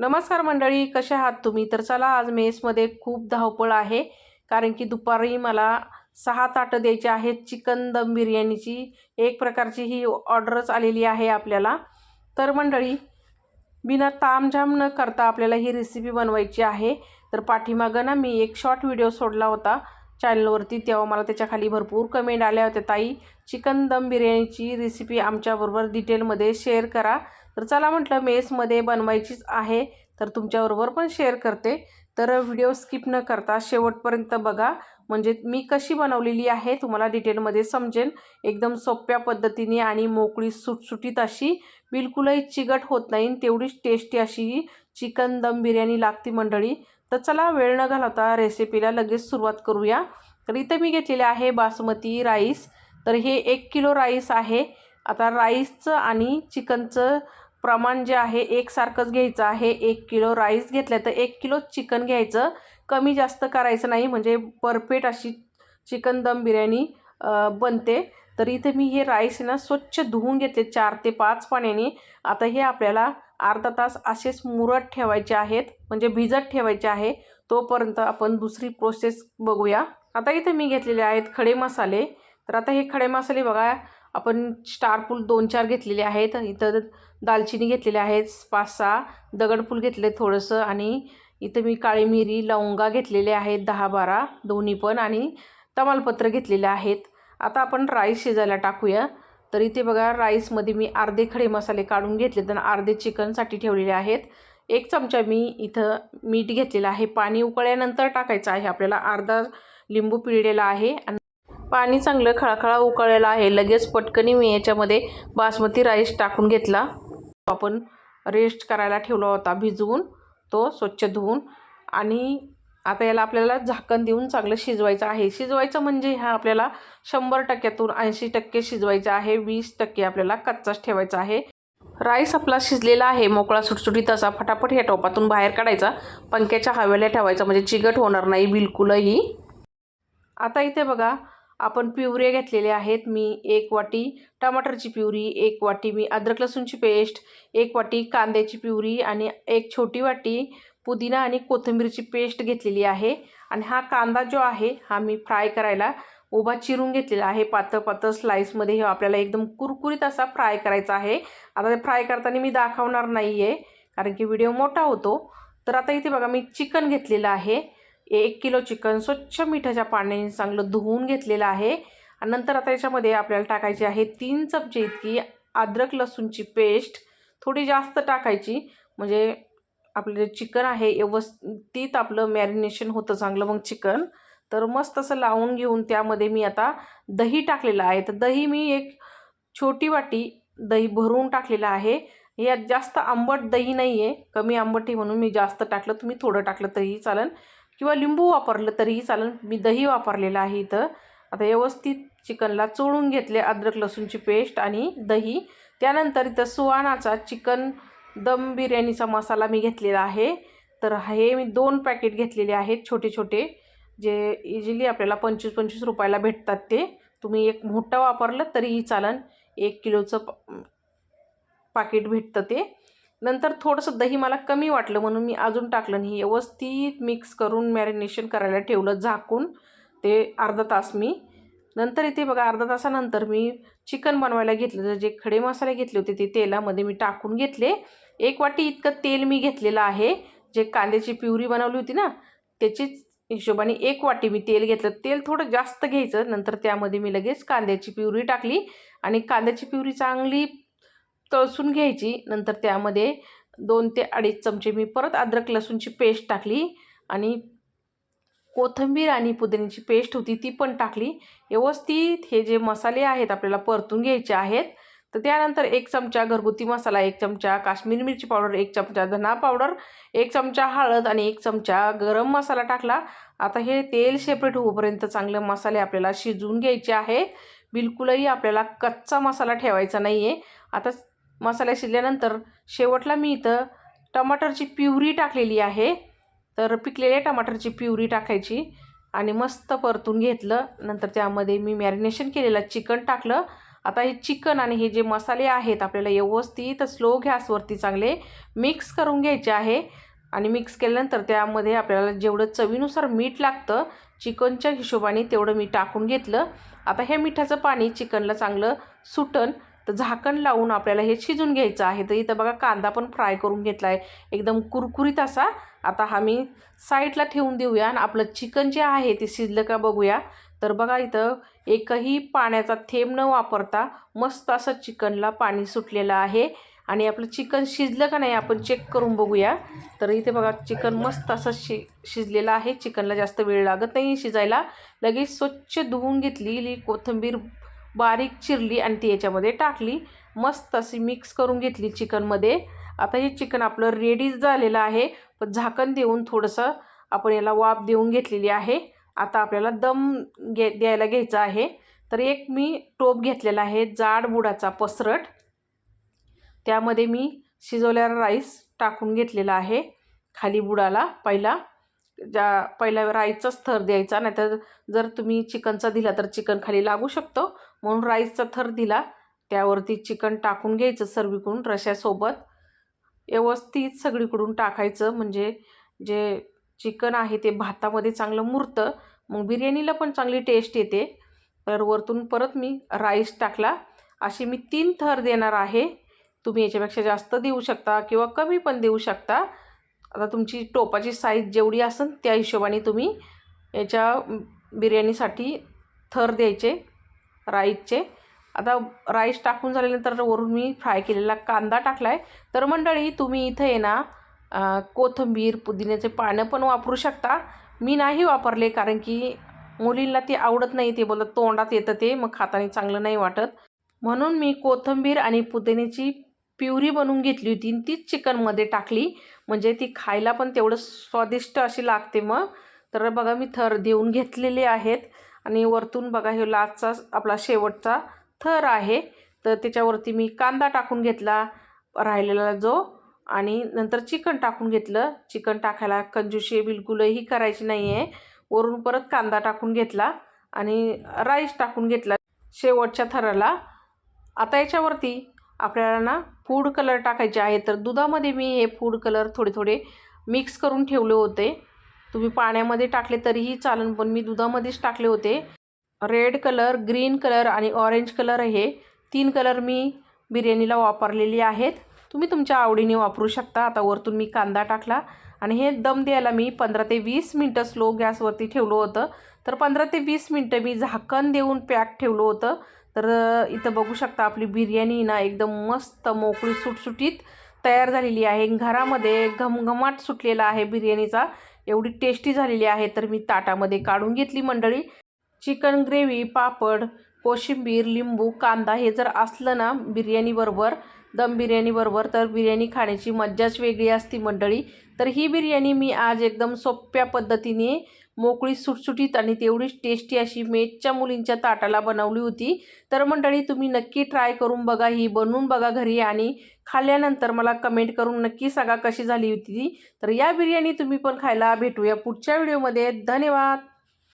नमस्कार मंडळी कशा आहात तुम्ही? तर चला आज मेसमध्ये खूप धावपळ आहे. कारण की दुपारी मला सहा ताटं द्यायची आहेत. चिकन दम बिर्याणीची एक प्रकारची ही ऑर्डरच आलेली आहे आपल्याला. तर मंडळी बिना तामझाम न करता आपल्याला ही रेसिपी बनवायची आहे. तर पाठीमागं ना मी एक शॉर्ट व्हिडिओ सोडला होता चॅनलवरती तेव्हा मला त्याच्याखाली भरपूर कमेंट आल्या होत्या. ताई चिकन दम बिर्याणीची रेसिपी आमच्याबरोबर डिटेलमध्ये शेअर करा. तर चला म्हटलं मेसमध्ये बनवायचीच आहे तर तुमच्याबरोबर पण शेअर करते. तर व्हिडिओ स्किप न करता शेवटपर्यंत बघा म्हणजे मी कशी बनवलेली आहे तुम्हाला डिटेलमध्ये समजेल. एकदम सोप्या पद्धतीने आणि मोकळी सुटसुटीत अशी. बिलकुलही चिकट होत नाही तेवढीच टेस्टी अशी ही चिकन दम बिर्याणी लागती मंडळी. तर चला वेळ न घालवता रेसिपीला लगेच सुरुवात करूया. तर इथं मी घेतलेले आहे बासमती राईस. तर हे एक किलो राईस आहे. आता राईसचं आणि चिकनचं प्रमाण जे आहे एकसारखंच घ्यायचं आहे. एक किलो राईस घेतलं तर एक किलो चिकन घ्यायचं. कमी जास्त करायचं नाही म्हणजे परफेक्ट अशी चिकन दम बिर्याणी बनते. तर इथे मी हे राईस ना स्वच्छ धुवून घेतले चार ते पाच पाण्याने. आता हे आपल्याला अर्धा तास असेच मुरत ठेवायचे आहेत म्हणजे भिजत ठेवायचे आहे. तोपर्यंत आपण दुसरी प्रोसेस बघूया. आता इथे मी घेतलेले आहेत खडे मसाले. तर आता हे खडे मसाले बघा आपण स्टारफूल दोन चार घेतलेले आहेत इथं दालचिनी घेतलेले आहेत पाच सहा दगडफूल घेतले थोडंसं आणि इथं मी काळी मिरी लवंगा घेतलेले आहेत दहा बारा दोन्ही पण आणि तमालपत्र घेतलेले आहेत. आता आपण राईस शिजायला टाकूया. तर इथे बघा राईसमध्ये मी अर्धे खडे मसाले काढून घेतले तर अर्धे चिकनसाठी ठेवलेले आहेत. एक चमचा मी इथं मीठ घेतलेलं आहे. पाणी उकळल्यानंतर टाकायचं आहे. आपल्याला अर्धा लिंबू पिळलेला आहे. आणि पाणी चांगलं खळाखळा उकळलेलं आहे. लगेच पटकनी मी याच्यामध्ये बासमती राईस टाकून घेतला. आपण रेस्ट करायला ठेवला होता. भिजवून तो स्वच्छ धुवून. आणि आता याला आपल्याला झाकण देऊन चांगलं शिजवायचं आहे. शिजवायचं म्हणजे ह्या आपल्याला शंभर टक्क्यातून ऐंशी टक्के शिजवायचं आहे. वीस टक्के आपल्याला कच्चाच ठेवायचा आहे. राईस आपला शिजलेला आहे. मोकळा सुटसुटीत असा फटाफट ह्या टोपातून बाहेर काढायचा. पंख्याच्या हवेला ठेवायचा. म्हणजे चिकट होणार नाही. बिलकुलही. आता इथे बघा आपण पिवरे घेतलेले आहेत. मी एक वाटी टमाटरची पिवरी एक वाटी मी अद्रक लसूणची पेस्ट एक वाटी कांद्याची पिवरी आणि एक छोटी वाटी पुदिना आणि कोथिंबीरची पेस्ट घेतलेली आहे. आणि हा कांदा जो आहे हा मी फ्राय करायला उभा चिरून घेतलेला आहे. पातळ पातळ स्लाईसमध्ये हे आपल्याला एकदम कुरकुरीत असा फ्राय करायचा आहे. आता ते फ्राय करताना मी दाखवणार नाही आहे कारण की व्हिडिओ मोठा होतो. तर आता इथे बघा मी चिकन घेतलेलं आहे. एक किलो चिकन स्वच्छ मिठाच्या पाण्याने चांगलं धुवून घेतलेलं आहे. आणि नंतर आता याच्यामध्ये आपल्याला टाकायची आहे तीन चमचे इतकी अद्रक लसूणची पेस्ट. थोडी जास्त टाकायची. म्हणजे आपलं जे चिकन आहे व्यवस्थित आपलं मॅरिनेशन होतं चांगलं मग चिकन. तर मस्त असं लावून घेऊन त्यामध्ये मी आता दही टाकलेलं आहे. तर दही मी एक छोटी वाटी दही भरून टाकलेलं आहे. यात जास्त आंबट दही नाही आहे कमी आंबट आहे म्हणून मी जास्त टाकलं. तुम्ही थोडं टाकलं तरीही चालेल. किंवा लिंबू वापरलं तरीही चालेल. मी दही वापरलेलं आहे इथं. आता व्यवस्थित चिकनला चोळून घेतले अद्रक लसूणची पेस्ट आणि दही. त्यानंतर इथं सुहानाचा चिकन दम बिर्याणीचा मसाला मी घेतलेला आहे. तर हे मी दोन पॅकेट घेतलेले आहेत छोटे छोटे जे इझिली आपल्याला पंचवीस पंचवीस रुपयाला भेटतात ते. तुम्ही एक मोठं वापरलं तरीही चालन एक किलोचं पाकिट भेटतं ते. नंतर थोडंसं दही मला कमी वाटलं म्हणून मी अजून टाकलं नाही. व्यवस्थित मिक्स करून मॅरिनेशन करायला ठेवलं झाकून. ते अर्धा तास मी. नंतर इथे बघा अर्धा तासानंतर मी चिकन बनवायला घेतलं. जे खडे मसाले घेतले होते ते तेलामध्ये मी टाकून घेतले. एक वाटी इतकं तेल मी घेतलेलं आहे. जे कांद्याची प्युरी बनवली होती ना त्याचीच हिशोबाने एक वाटी मी तेल घेतलं. तेल थोडं जास्त घ्यायचं. नंतर त्यामध्ये मी लगेच कांद्याची प्युरी टाकली. आणि कांद्याची प्युरी चांगली तळसून घ्यायची. नंतर त्यामध्ये दोन ते अडीच चमचे मी परत अद्रक लसूणची पेस्ट टाकली आणि कोथिंबीर आणि पुदिन्याची पेस्ट होती ती पण टाकली. व्यवस्थित हे जे मसाले आहेत आपल्याला परतून घ्यायचे आहेत. तर त्यानंतर एक चमचा घरगुती मसाला एक चमचा काश्मीरी मिरची पावडर एक चमचा धना पावडर एक चमचा हळद आणि एक चमचा गरम मसाला टाकला. आता हे तेल सेपरेट होऊपर्यंत चांगले मसाले आपल्याला शिजवून घ्यायचे आहे बिलकुलही आपल्याला कच्चा मसाला ठेवायचा नाही आहे आता मसाला शिजल्यानंतर शेवटला मी इथं टमाटरची प्युरी टाकलेली आहे. तर पिकलेल्या टमाटरची प्युरी टाकायची आणि मस्त परतून घेतलं. नंतर त्यामध्ये मी मॅरिनेशन केलेलं चिकन टाकलं. आता हे चिकन आणि हे जे मसाले आहेत आपल्याला व्यवस्थित स्लो गॅसवरती चांगले मिक्स करून घ्यायचे आहे. आणि मिक्स केल्यानंतर त्यामध्ये आपल्याला जेवढं चवीनुसार मीठ लागतं चिकनच्या हिशोबाने तेवढं मी टाकून घेतलं. आता हे मिठाचं पाणी चिकनला चांगलं सुटन. तर झाकण लावून आपल्याला हे शिजून घ्यायचं आहे. तर इथं बघा कांदा पण फ्राय करून घेतला आहे एकदम कुरकुरीत असा. आता हा मी साईडला ठेवून देऊया आणि आपलं चिकन जे आहे ते शिजलं का बघूया. तर बघा इथं एकही पाण्याचा थेंब न वापरता मस्त असं चिकनला पाणी सुटलेलं आहे. आणि आपलं चिकन शिजलं का नाही आपण चेक करून बघूया. तर इथे बघा चिकन मस्त असं शि शिजलेलं आहे. चिकनला जास्त वेळ लागत नाही शिजायला. लगेच स्वच्छ धुवून घेतली कोथिंबीर बारीक चिरली आणि ती याच्यामध्ये टाकली. मस्त अशी मिक्स करून घेतली चिकनमध्ये. आता हे चिकन आपलं रेडी झालेलं आहे. पण झाकण देऊन थोडंसं आपण याला वाफ देऊन घेतलेली आहे. आता आपल्याला दम घे द्यायला घ्यायचं आहे. तर एक मी टोप घेतलेला आहे जाड बुडाचा पसरट. त्यामध्ये मी शिजवलेला राईस टाकून घेतलेला आहे. खाली बुडाला पहिला. ज्या पहिल्या राईसचाच थर द्यायचा नाहीतर जर तुम्ही चिकनचा दिला तर चिकन खाली लागू शकतो. म्हणून राईसचा थर दिला त्यावरती चिकन टाकून घ्यायचं सर्वीकडून रश्यासोबत व्यवस्थित सगळीकडून टाकायचं म्हणजे जे चिकन आहे ते भातामध्ये चांगलं मुरतं मग बिर्याणीला पण चांगली टेस्ट येते. तर वरतून परत मी राईस टाकला. असे मी तीन थर देणार आहे. तुम्ही याच्यापेक्षा जास्त देऊ शकता किंवा कमी पण देऊ शकता. आता तुमची टोपाची साईज जेवढी असेल त्या हिशोबाने तुम्ही याच्या बिर्याणीसाठी थर द्यायचे राईसचे. आता राईस टाकून झाल्यानंतर वरून मी फ्राय केलेला कांदा टाकला आहे तर मंडळी तुम्ही इथं आहे ना कोथिंबीर पुदिन्याचे पानं पण वापरू शकता. मी नाही वापरले कारण की मुलींना ते आवडत नाही ते बोलत तोंडात येतं ते मग खाताने चांगलं नाही वाटत. म्हणून मी कोथिंबीर आणि पुदिन्याची प्युरी बनवून घेतली होती आणि तीच चिकनमध्ये टाकली. म्हणजे ती खायला पण तेवढं स्वादिष्ट अशी लागते मग. तर बघा मी थर देऊन घेतलेले आहेत. आणि वरतून बघा हे लास्टचा आपला शेवटचा थर आहे. तर त्याच्यावरती मी कांदा टाकून घेतला राहिलेला जो. आणि नंतर चिकन टाकून घेतलं. चिकन टाकायला कंजूशी बिलकुलही करायची नाही आहे वरून परत कांदा टाकून घेतला आणि राईस टाकून घेतला शेवटच्या थराला. आता याच्यावरती आपल्याला ना फूड कलर टाकायचे आहे तर दुधामध्ये मी हे फूड कलर थोडे थोडे मिक्स करून ठेवले होते. तुम्ही पाण्यामध्ये टाकले तरीही चालेल पण मी दुधामध्येच टाकले होते. रेड कलर ग्रीन कलर आणि ऑरेंज कलर हे तीन कलर मी बिर्याणीला वापरलेली आहेत. तुम्ही तुमच्या आवडीने वापरू शकता. आता वरतून मी कांदा टाकला आणि हे दम द्यायला मी पंधरा ते वीस मिनटं स्लो गॅसवरती ठेवलं होतं. तर पंधरा ते वीस मिनटं मी झाकण देऊन पॅक ठेवलं होतं. तर इथं बघू शकता आपली बिर्याणी ना एकदम मस्त मोकळी सुटसुटीत तयार झालेली आहे. घरामध्ये घमघमाट सुटलेला आहे बिर्याणीचा. एवढी टेस्टी झालेली आहे तर मी ताटामध्ये काढून घेतली मंडळी. चिकन ग्रेव्ही पापड कोशिंबीर लिंबू कांदा हे जर असलं ना बिर्याणीबरोबर दम बिर्याणीबरोबर तर बिर्याणी खाण्याची मज्जाच वेगळी असती मंडळी. तर ही बिर्याणी मी आज एकदम सोप्या पद्धतीने मोकळी सुटसुटीत आणि तेवढीच टेस्टी अशी मेजच्या मुलींच्या ताटाला बनवली होती. तर मंडळी तुम्ही नक्की ट्राय करून बघा. ही बनवून बघा घरी आणि खाल्ल्यानंतर मला कमेंट करून नक्की सांगा कशी झाली होती ती. तर या बिर्याणी तुम्ही पण खायला भेटूया पुढच्या व्हिडिओमध्ये धन्यवाद!